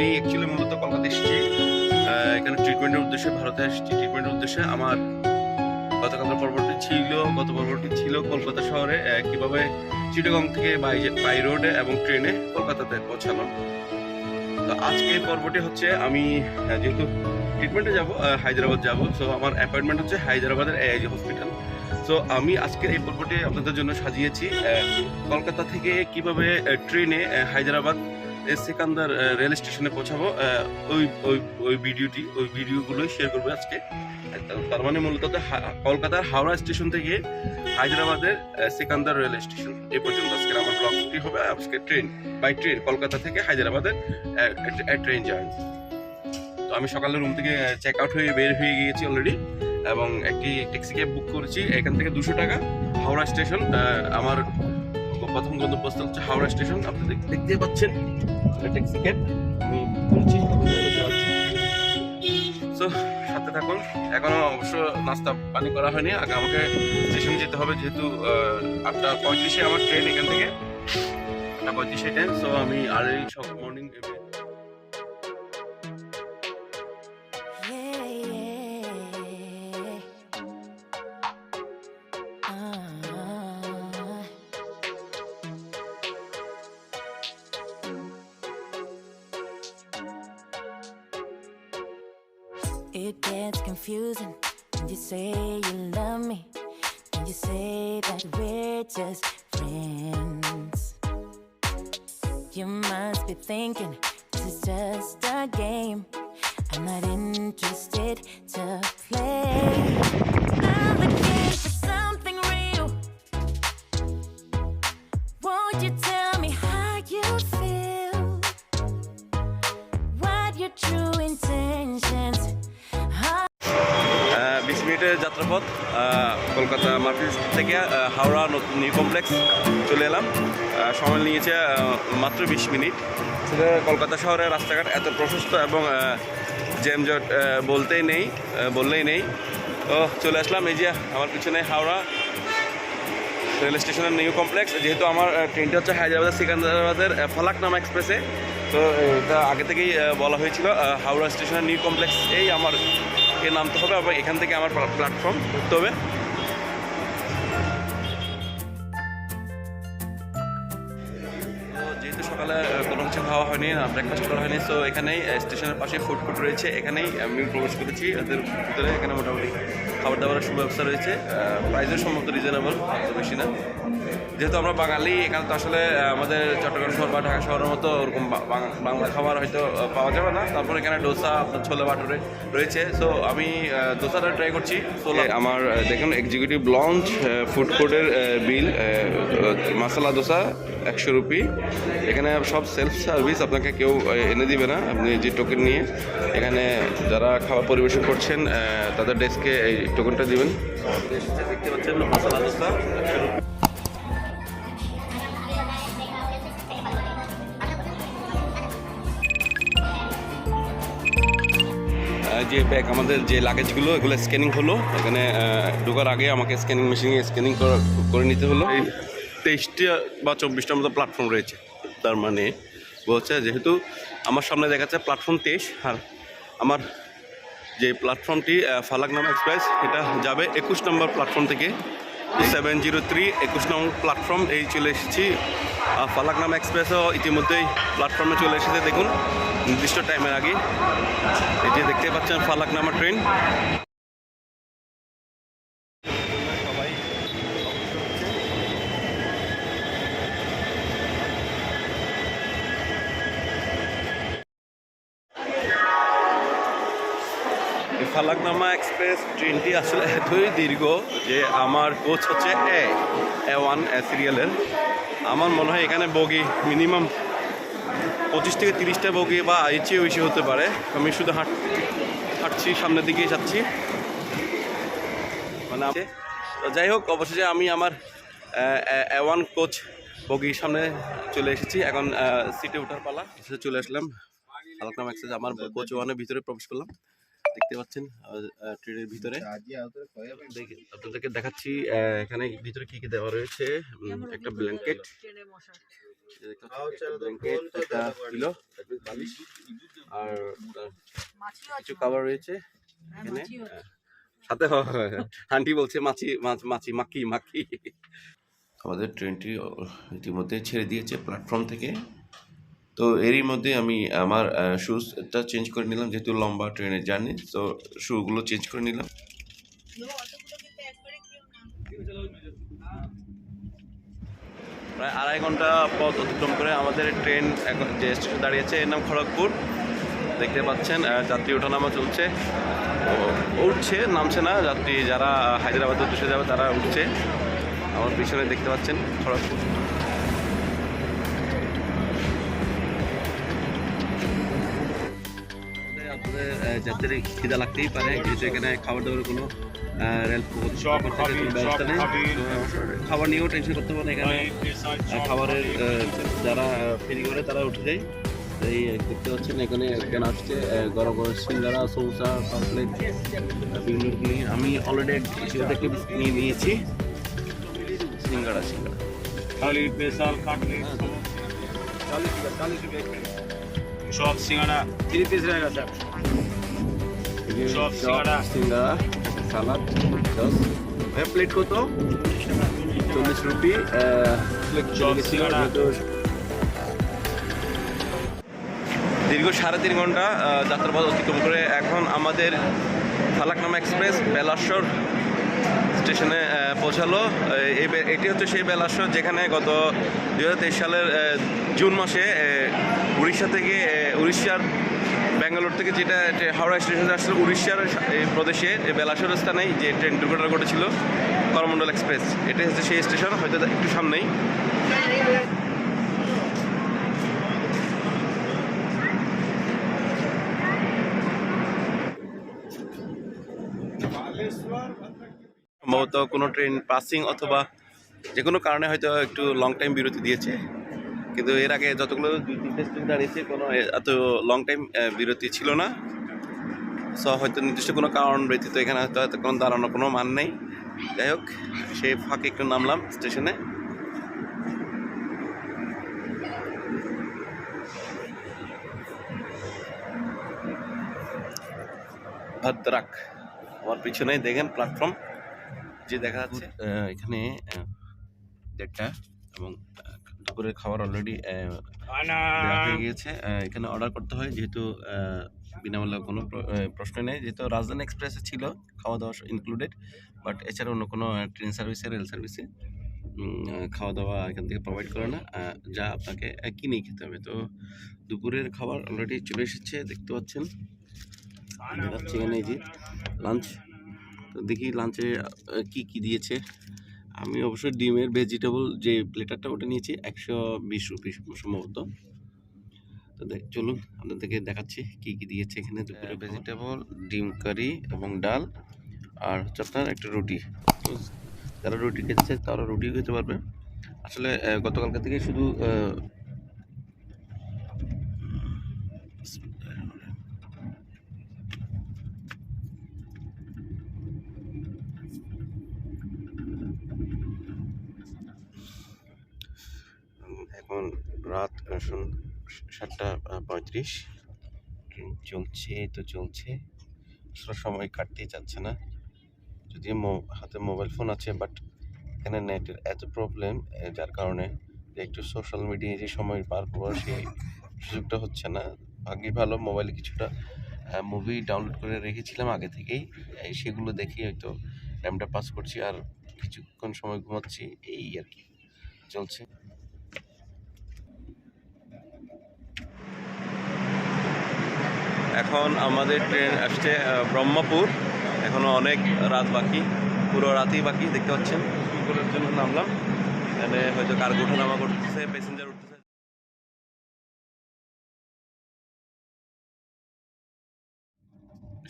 আমি অ্যাকচুয়ালি মূলত বাংলাদেশ এসেছি এখানে ট্রিটমেন্টের উদ্দেশ্যে ভারতে এসেছি ট্রিটমেন্টের উদ্দেশ্যে আমার গতকাল পর্বটি ছিল, গত পর্বটি ছিল কলকাতা শহরে কীভাবে চিটগং থেকে বাই বাই রোডে এবং ট্রেনে কলকাতাতে পৌঁছানো তো আজকে পর্বটি হচ্ছে আমি যেহেতু ট্রিটমেন্টে যাব হায়দ্রাবাদ যাব সো আমার অ্যাপয়েন্টমেন্ট হচ্ছে হায়দ্রাবাদের এআইজি হসপিটাল সো আমি আজকে এই পর্বটি আপনাদের জন্য সাজিয়েছি কলকাতা থেকে কীভাবে ট্রেনে হায়দ্রাবাদ সেকান্দার রেল স্টেশনে পৌঁছাবো। ওই ওই ওই ভিডিওটি, ওই ভিডিওগুলোই শেয়ার করব আজকে। তার- মানে মূলত কলকাতার হাওড়া স্টেশন থেকে হায়দ্রাবাদের সেকান্দার রেল স্টেশন। এ পর্যন্ত আজকের আমার ব্লগটি হবে, আজকে ট্রেন বাই ট্রেন কলকাতা থেকে হায়দ্রাবাদের ট্রেন জার্নি তো আমি সকালে রুম থেকে চেক আউট হয়ে বের হয়ে গিয়েছি অলরেডি এবং একটি ট্যাক্সি ক্যাব বুক করেছি। এখান থেকে দুশো টাকা হাওড়া স্টেশন আমার প্রথম গন্তব্যস্থল হচ্ছে হাওড়া স্টেশন। আপনি দেখতে পাচ্ছেন ট্যাক্সি ক্যাব আমি বলছি সো সাথে থাকুন। এখনও অবশ্য নাস্তা পানি করা হয়নি। আগে আমাকে স্টেশনে যেতে হবে, যেহেতু আটটা পঁয়ত্রিশে আমার ট্রেন এখান থেকে। আটটা পঁয়ত্রিশে ট্রেন। সো আমি আর এই সকাল morning that we're just friends. You must be thinking this is just a game. I'm not interested to play. I'm looking for something real. Won't you tell me how you feel? What your true intentions যাত্রাপথ Kolkata market থেকে হাওড়া নতুন new complex চলে এলাম। সময় নিয়েছে মাত্র বিশ minute. সেটা কলকাতা শহরের রাস্তাঘাট এত প্রশস্ত এবং জ্যামজট বলতেই নেই বললেই নেই। তো চলে আসলাম। এই যে আমার পিছনে হাওড়া রেল স্টেশনের নিউ কমপ্লেক্স যেহেতু আমার ট্রেনটা হচ্ছে হায়দ্রাবাদ সিকান্দাবাদের আহ, ফলাকনামা এক্সপ্রেসে তো এটা আগে থেকেই বলা হয়েছিল হাওড়া স্টেশনের নিউ কমপ্লেক্স এই আমার এ নামতে হবে আবার এখান থেকে আমার প্ল্যাটফর্ম ঘুরতে হবে। তো যেহেতু সকালে কোনো কিছু খাওয়া হয়নি ব্রেকফাস্ট করা হয়নি সো এখানেই স্টেশনের পাশে ফুড কোর্ট রয়েছে। এখানেই আমি প্রবেশ করেছি। এদের ভিতরে এখানে মোটামুটি খাবার দাবারের সুব্যবস্থা রয়েছে। প্রাইসও সম্ভবত রিজনেবল এত বেশি না। যেহেতু আমরা বাঙালি, এখানে তো আসলে আমাদের চট্টগ্রাম শহর বা ঢাকা শহরের মতো ওরকম বাংলা খাবার হয়তো পাওয়া যাবে না। তারপর এখানে ডোসা, আপনার ছোলে বাটুরে রয়েছে। সো আমি ডোসাটা ট্রাই করছি। ছোলা আমার দেখুন এক্সিকিউটিভ লঞ্চ ফুড কোর্টের বিল মশলা দোসা একশো রুপি। এখানে সব সেলফ সার্ভিস আপনাকে কেউ এনে দিবে না। আপনি যে টোকেন নিয়ে এখানে যারা খাবার পরিবেশন করছেন তাদের ডেস্কে এই টোকেনটা দিবেন। যে ব্যাগ আমাদের যে লাগেজগুলো এগুলো স্ক্যানিং হলো। এখানে ঢোকার আগে আমাকে স্ক্যানিং মেশিনে স্ক্যানিং করে নিতে হলো। তেইশটা বা চব্বিশটার মতো প্ল্যাটফর্ম রয়েছে। তার মানে বলছে যেহেতু আমার সামনে দেখাচ্ছে প্ল্যাটফর্ম তেইশ, আর আমার যে প্ল্যাটফর্মটি ফালাকনামা এক্সপ্রেস এটা যাবে একুশ নম্বর প্ল্যাটফর্ম থেকে। সেভেন জিরো থ্রি একুশ নম্বর প্ল্যাটফর্ম এই চলে এসেছি। আর ফালাকনামা এক্সপ্রেসও ইতিমধ্যেই প্ল্যাটফর্মে চলে এসেছে, দেখুন, নির্দিষ্ট টাইমের আগে। এই যে দেখতে পাচ্ছেন ফালাকনামা ট্রেন এক্সপ্রেস ট্রেনটি আসলে এতই দীর্ঘ যে আমার কোচ হচ্ছে এ এ ওয়ান এ সিরিয়ালের আমার মনে হয় এখানে বগি মিনিমাম পঁচিশ থেকে তিরিশটা বগি বা চেয়ে বেশি হতে পারে। আমি শুধু হাঁট হাঁটছি, সামনের দিকে যাচ্ছি। মানে। তো যাই হোক, অবশেষে আমি আমার এ ওয়ান কোচ বগির সামনে চলে এসেছি। এখন সিটে ওঠার পালা। চলে আসলাম। আলাকনাম এক্সপ্রেস আমার কোচ ওয়ানের ভিতরে প্রবেশ করলাম। দেখতে পাচ্ছেন ট্রেনের ভিতরে। আপনাদেরকে দেখাচ্ছি আহ, এখানে ভিতরে কি কি দেওয়া রয়েছে। একটা ব্ল্যাঙ্কেট ব্ল্যাঙ্কেট একটা পিলো বালিশ আর কিছু কাভার রয়েছে এখানে। আহ, সাথে আন্টি বলছে মাছি মাছ- মাছি মাকি মাকি। আমাদের ট্রেনটি ইতিমধ্যে ছেড়ে দিয়েছে প্ল্যাটফর্ম থেকে। তো এরই মধ্যে আমি আমার শুজটা চেঞ্জ করে নিলাম, যেহেতু লম্বা ট্রেনের জার্নি তো শুগুলো চেঞ্জ করে নিলাম। প্রায় আড়াই ঘণ্টা পথ অতিক্রম করে আমাদের ট্রেন এখন যে স্টেশন দাঁড়িয়েছে, এর নাম খড়গপুর। দেখতে পাচ্ছেন যাত্রী ওঠানামা চলছে। উঠছে, নামছে না, যাত্রী যারা হায়দ্রাবাদের উদ্দেশ্যে যাবে তারা উঠছে। আমার পিছনে দেখতে পাচ্ছেন খড়গপুর। যাদের খিদা লাগতেই পারে যেহেতু এখানে খাবার দাবার কোনো ব্যবস্থা নেই। খাবার নিয়েও টেনশন করতে পারে এখানে। খাবারের যারা ফেরি করে তারা উঠে যায়। এই দেখতে পাচ্ছেন এখানে কেন আসছে গরম গরম সিঙ্গারা সৌসা পাপলেট বিভিন্ন আমি অলরেডি এক থেকে নিয়ে নিয়েছি। সিঙ্গারা সিঙ্গারা। থালি পেশাল হ্যাঁ। সব। সিঙ্গারা। তিরিশ পিস রয়ে গেছে। সব সিঙ্গারা। সিঙ্গারা সালাদ দশ প্লেট কত? চল্লিশ রুপি দীর্ঘ সাড়ে তিন ঘণ্টা যাত্রাপথ অতিক্রম করে এখন আমাদের ফালাকনামা এক্সপ্রেস বেলাশ্বর স্টেশনে পৌঁছালো। এটি হচ্ছে সেই বেলাশ্বর যেখানে গত দুই হাজার তেইশ সালের আহ, জুন মাসে উড়িষ্যা থেকে উড়িষ্যার ব্যাঙ্গালোর থেকে যেটা হাওড়া স্টেশনে আসছিল উড়িষ্যার প্রদেশে এই বেলাশ্বর স্থানেই যে ট্রেন দুর্ঘটনা ঘটেছিল করমণ্ডল এক্সপ্রেস। এটি হচ্ছে সেই স্টেশন, হয়তো একটু সামনেই। সম্ভবত কোনো ট্রেন পাসিং অথবা যে কোনো কারণে হয়তো একটু লং টাইম বিরতি দিয়েছে। কিন্তু এর আগে যতগুলো দুই তিনটে স্টেশন দাঁড়িয়েছে কোনো এত লং টাইম বিরতি ছিল না। সো হয়তো নির্দিষ্ট কোনো কারণ ব্যতীত এখানে হয়তো এতক্ষণ দাঁড়ানোর কোনো মান নেই। যাই হোক সেই ফাঁকে একটু নামলাম স্টেশনে ভদ্রাক, আমার পিছনে দেখেন প্ল্যাটফর্ম যে দেখা যাচ্ছে। এখানে দেড়টা এবং দুপুরের খাবার অলরেডি হয়ে গিয়েছে। এখানে অর্ডার করতে হয় যেহেতু বিনামূল্যে কোনো প্রশ্ন নেই। যেহেতু রাজধানী এক্সপ্রেসে ছিল খাওয়া দাওয়া ইনক্লুডেড বাট এছাড়া অন্য কোনো ট্রেন সার্ভিসে রেল সার্ভিসে খাওয়া দাওয়া এখান থেকে প্রোভাইড করে না। যা আপনাকে কিনেই খেতে হবে। তো দুপুরের খাবার অলরেডি চলে এসেছে দেখতে পাচ্ছেন। দেখাচ্ছি এখানে এই যে লাঞ্চ তো দেখি লাঞ্চে কি কি দিয়েছে। আমি অবশ্যই ডিমের ভেজিটেবল যে প্লেটারটা ওটা নিয়েছি একশো বিশ রুপি সম্ভবত। তো দেখ চলুন আপনাদেরকে দেখাচ্ছি কি কি দিয়েছে এখানে দুপুরে ভেজিটেবল ডিম কারি এবং ডাল আর হচ্ছে আপনার একটা রুটি। তো যারা রুটি খেতে চায় তারা রুটিও খেতে পারবে। আসলে গতকালকে থেকে শুধু আহ, সাতটা পঁয়ত্রিশ চলছে তো চলছে। আসলে সময় কাটতেই যাচ্ছে না। যদি হাতে মোবাইল ফোন আছে বাট এখানে নেটের এত প্রবলেম যার কারণে একটু সোশ্যাল মিডিয়ায় যে সময় পার করব সেই সুযোগটা হচ্ছে না। ভাগ্যে ভালো মোবাইলে কিছুটা মুভি ডাউনলোড করে রেখেছিলাম আগে থেকেই। সেগুলো দেখে হয়তো টাইমটা পাস করছি আর কিছুক্ষণ সময় ঘুমাচ্ছি এই আর কি চলছে। এখন আমাদের ট্রেন আসছে ব্রহ্মপুর। এখনও অনেক রাত বাকি, পুরো রাতই বাকি, দেখতে পাচ্ছেন। করার জন্য নামলাম। এখানে হয়তো কার্গো ওঠানামা করতেছে প্যাসেঞ্জার উঠতেছে।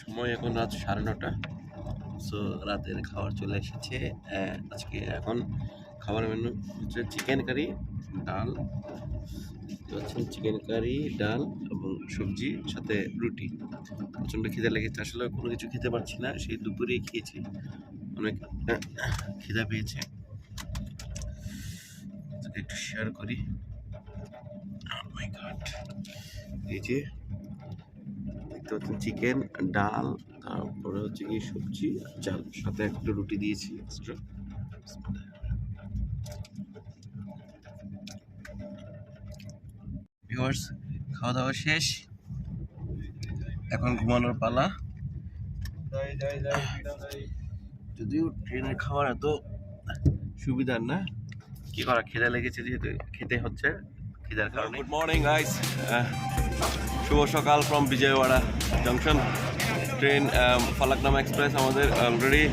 সময় এখন রাত সাড়ে নটা। সো রাতের খাবার চলে এসেছে। আজকে এখন খাবার মেনু হচ্ছে চিকেন কারি ডাল পাচ্ছেন চিকেন কারি, ডাল এবং সবজি, সাথে রুটি। প্রচণ্ড খিদে লেগেছে। আসলে কোনো কিছু খেতে পারছি না। সেই দুপুরেই খেয়েছি। অনেক খিদা পেয়েছে। একটু শেয়ার করি। Oh. এই যে, দেখতে পাচ্ছেন চিকেন, ডাল, তারপরে হচ্ছে কি সবজি চাল। সাথে একটা রুটি দিয়েছি এক্সট্রা ভিউয়ার্স খাওয়া দাওয়া শেষ। এখন ঘুমানোর পালা। যদিও ট্রেনের খাওয়ার এত সুবিধার না কি করা খিদা লেগেছে যেহেতু খেতে হচ্ছে খিদার কারণে। গুড মর্নিং গাইস শুভ সকাল from Vijayawada junction train Falaknuma express আমাদের অলরেডি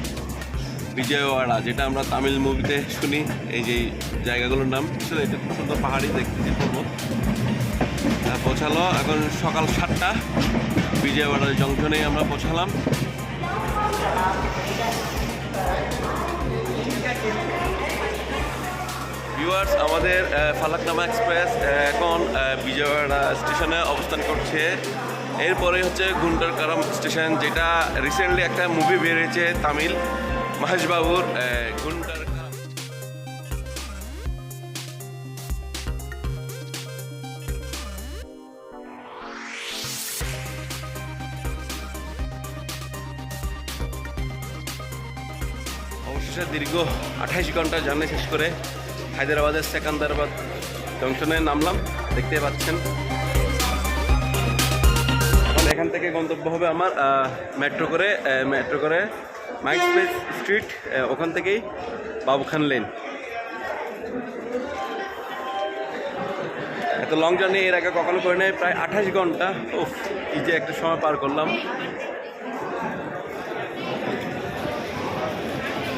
বিজয়ওয়াড়া যেটা আমরা তামিল মুভিতে শুনি। এই যে জায়গাগুলোর নাম। এটা খুব সুন্দর পাহাড়ি দেখতে পর্বত পৌঁছালো। এখন সকাল সাতটা। বিজয়ওয়াড়া জংশনেই আমরা পৌঁছালাম। ভিউয়ার্স আমাদের ফালাকনামা এক্সপ্রেস এখন বিজয়ওয়াড়া স্টেশনে অবস্থান করছে। এরপরে হচ্ছে গুন্ডারকারম স্টেশন, যেটা রিসেন্টলি একটা মুভি বেরিয়েছে, তামিল মহেশ বাবুর অবশেষে দীর্ঘ আঠাইশ ঘণ্টা জার্নি শেষ করে হায়দ্রাবাদের সেকান্দারাবাদ জংশনে নামলাম। দেখতে পাচ্ছেন। এখন থেকে গন্তব্য হবে আমার মেট্রো করে মেট্রো করে মাইক স্ট্রিট ওখান থেকেই বাবুখান লেন এত লং জার্নি এর আগে কখনো করে নেই প্রায় আঠাশ ঘণ্টা। উফ, এই যে একটা সময় পার করলাম।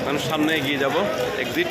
আমি সামনে এগিয়ে যাব। এক্সিট